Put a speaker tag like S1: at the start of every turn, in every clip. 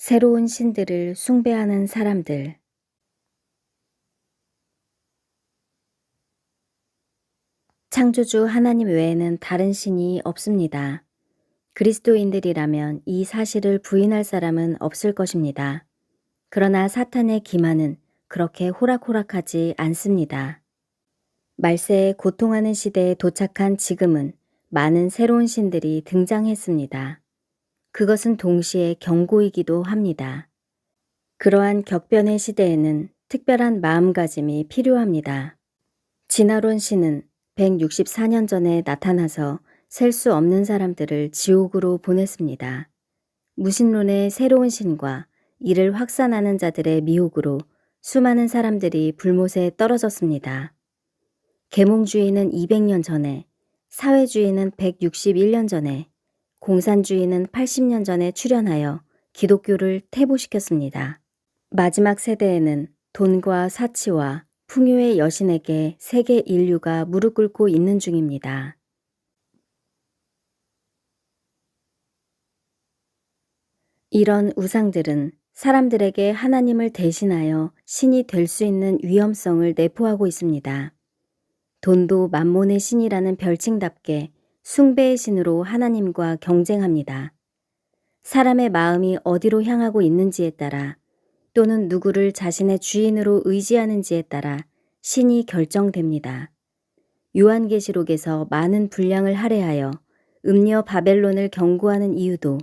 S1: 새로운 신들을 숭배하는 사람들. 창조주 하나님 외에는 다른 신이 없습니다. 그리스도인들이라면 이 사실을 부인할 사람은 없을 것입니다. 그러나 사탄의 기만은 그렇게 호락호락하지 않습니다. 말세에 고통하는 시대에 도착한 지금은 많은 새로운 신들이 등장했습니다. 그것은 동시에 경고이기도 합니다. 그러한 격변의 시대에는 특별한 마음가짐이 필요합니다. 진화론 신은 164년 전에 나타나서 셀 수 없는 사람들을 지옥으로 보냈습니다. 무신론의 새로운 신과 이를 확산하는 자들의 미혹으로 수많은 사람들이 불못에 떨어졌습니다. 계몽주의는 200년 전에, 사회주의는 161년 전에, 공산주의는 80년 전에 출현하여 기독교를 퇴보시켰습니다. 마지막 세대에는 돈과 사치와 풍요의 여신에게 세계 인류가 무릎 꿇고 있는 중입니다. 이런 우상들은 사람들에게 하나님을 대신하여 신이 될 수 있는 위험성을 내포하고 있습니다. 돈도 만몬의 신이라는 별칭답게 숭배의 신으로 하나님과 경쟁합니다. 사람의 마음이 어디로 향하고 있는지에 따라 또는 누구를 자신의 주인으로 의지하는지에 따라 신이 결정됩니다. 요한계시록에서 많은 분량을 할애하여 음녀 바벨론을 경고하는 이유도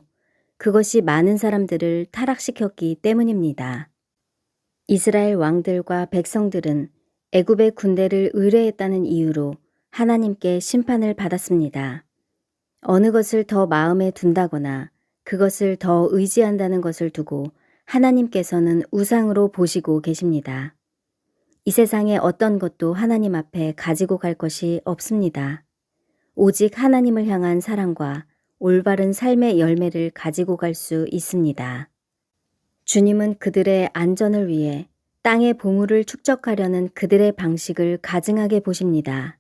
S1: 그것이 많은 사람들을 타락시켰기 때문입니다. 이스라엘 왕들과 백성들은 애굽의 군대를 의뢰했다는 이유로 하나님께 심판을 받았습니다. 어느 것을 더 마음에 둔다거나 그것을 더 의지한다는 것을 두고 하나님께서는 우상으로 보시고 계십니다. 이 세상에 어떤 것도 하나님 앞에 가지고 갈 것이 없습니다. 오직 하나님을 향한 사랑과 올바른 삶의 열매를 가지고 갈 수 있습니다. 주님은 그들의 안전을 위해 땅의 보물을 축적하려는 그들의 방식을 가증하게 보십니다.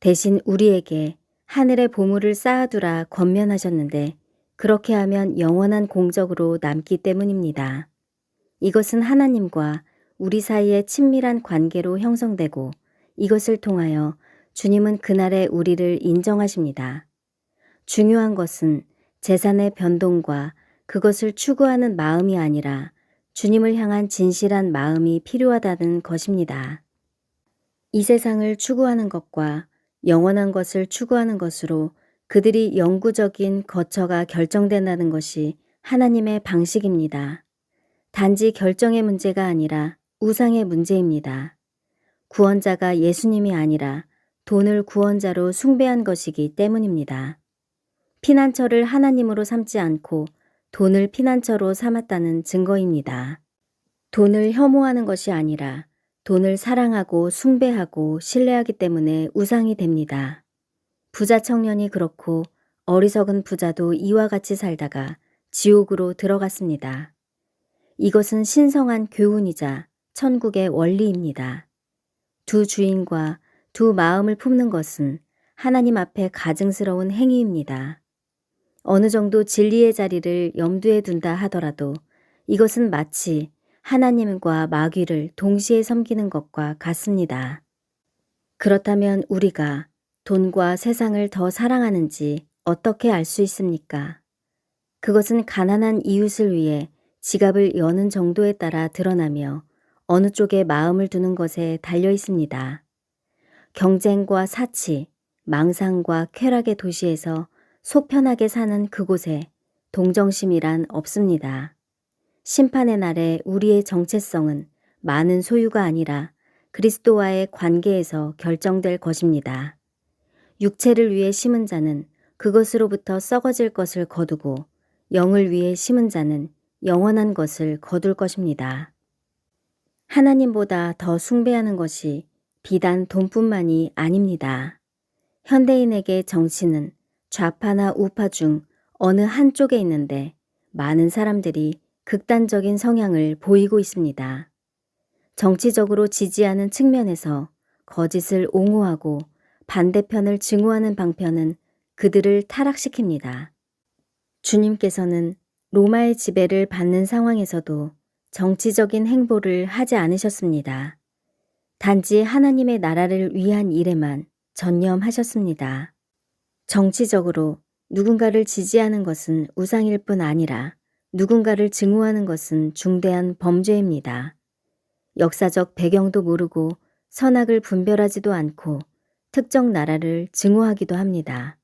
S1: 대신 우리에게 하늘의 보물을 쌓아두라 권면하셨는데 그렇게 하면 영원한 공적으로 남기 때문입니다. 이것은 하나님과 우리 사이의 친밀한 관계로 형성되고 이것을 통하여 주님은 그날에 우리를 인정하십니다. 중요한 것은 재산의 변동과 그것을 추구하는 마음이 아니라 주님을 향한 진실한 마음이 필요하다는 것입니다. 이 세상을 추구하는 것과 영원한 것을 추구하는 것으로 그들이 영구적인 거처가 결정된다는 것이 하나님의 방식입니다. 단지 결정의 문제가 아니라 우상의 문제입니다. 구원자가 예수님이 아니라 돈을 구원자로 숭배한 것이기 때문입니다. 피난처를 하나님으로 삼지 않고 돈을 피난처로 삼았다는 증거입니다. 돈을 혐오하는 것이 아니라 돈을 사랑하고 숭배하고 신뢰하기 때문에 우상이 됩니다. 부자 청년이 그렇고 어리석은 부자도 이와 같이 살다가 지옥으로 들어갔습니다. 이것은 신성한 교훈이자 천국의 원리입니다. 두 주인과 두 마음을 품는 것은 하나님 앞에 가증스러운 행위입니다. 어느 정도 진리의 자리를 염두에 둔다 하더라도 이것은 마치 하나님과 마귀를 동시에 섬기는 것과 같습니다. 그렇다면 우리가 돈과 세상을 더 사랑하는지 어떻게 알 수 있습니까? 그것은 가난한 이웃을 위해 지갑을 여는 정도에 따라 드러나며 어느 쪽에 마음을 두는 것에 달려 있습니다. 경쟁과 사치, 망상과 쾌락의 도시에서 속 편하게 사는 그곳에 동정심이란 없습니다. 심판의 날에 우리의 정체성은 많은 소유가 아니라 그리스도와의 관계에서 결정될 것입니다. 육체를 위해 심은 자는 그것으로부터 썩어질 것을 거두고 영을 위해 심은 자는 영원한 것을 거둘 것입니다. 하나님보다 더 숭배하는 것이 비단 돈뿐만이 아닙니다. 현대인에게 정치는 좌파나 우파 중 어느 한쪽에 있는데 많은 사람들이 극단적인 성향을 보이고 있습니다. 정치적으로 지지하는 측면에서 거짓을 옹호하고 반대편을 증오하는 방편은 그들을 타락시킵니다. 주님께서는 로마의 지배를 받는 상황에서도 정치적인 행보를 하지 않으셨습니다. 단지 하나님의 나라를 위한 일에만 전념하셨습니다. 정치적으로 누군가를 지지하는 것은 우상일 뿐 아니라 누군가를 증오하는 것은 중대한 범죄입니다. 역사적 배경도 모르고 선악을 분별하지도 않고 특정 나라를 증오하기도 합니다.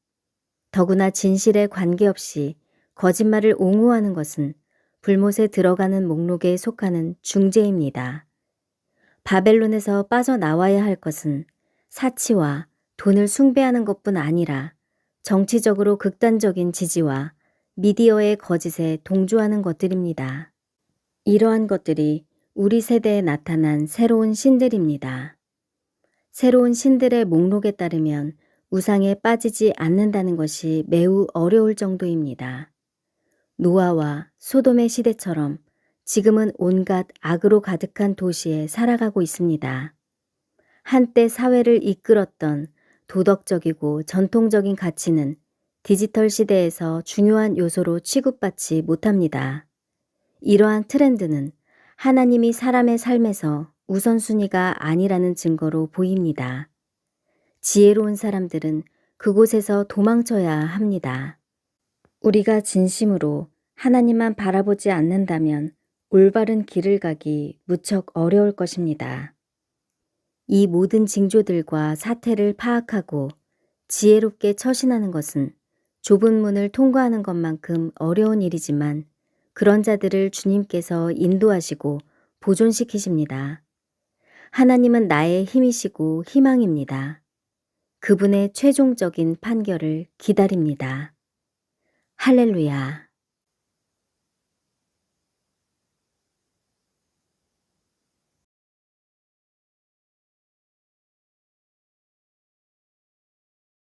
S1: 더구나 진실에 관계없이 거짓말을 옹호하는 것은 불못에 들어가는 목록에 속하는 중죄입니다. 바벨론에서 빠져나와야 할 것은 사치와 돈을 숭배하는 것뿐 아니라 정치적으로 극단적인 지지와 미디어의 거짓에 동조하는 것들입니다. 이러한 것들이 우리 세대에 나타난 새로운 신들입니다. 새로운 신들의 목록에 따르면 우상에 빠지지 않는다는 것이 매우 어려울 정도입니다. 노아와 소돔의 시대처럼 지금은 온갖 악으로 가득한 도시에 살아가고 있습니다. 한때 사회를 이끌었던 도덕적이고 전통적인 가치는 디지털 시대에서 중요한 요소로 취급받지 못합니다. 이러한 트렌드는 하나님이 사람의 삶에서 우선순위가 아니라는 증거로 보입니다. 지혜로운 사람들은 그곳에서 도망쳐야 합니다. 우리가 진심으로 하나님만 바라보지 않는다면 올바른 길을 가기 무척 어려울 것입니다. 이 모든 징조들과 사태를 파악하고 지혜롭게 처신하는 것은 좁은 문을 통과하는 것만큼 어려운 일이지만 그런 자들을 주님께서 인도하시고 보존시키십니다. 하나님은 나의 힘이시고 희망입니다. 그분의 최종적인 판결을 기다립니다. 할렐루야.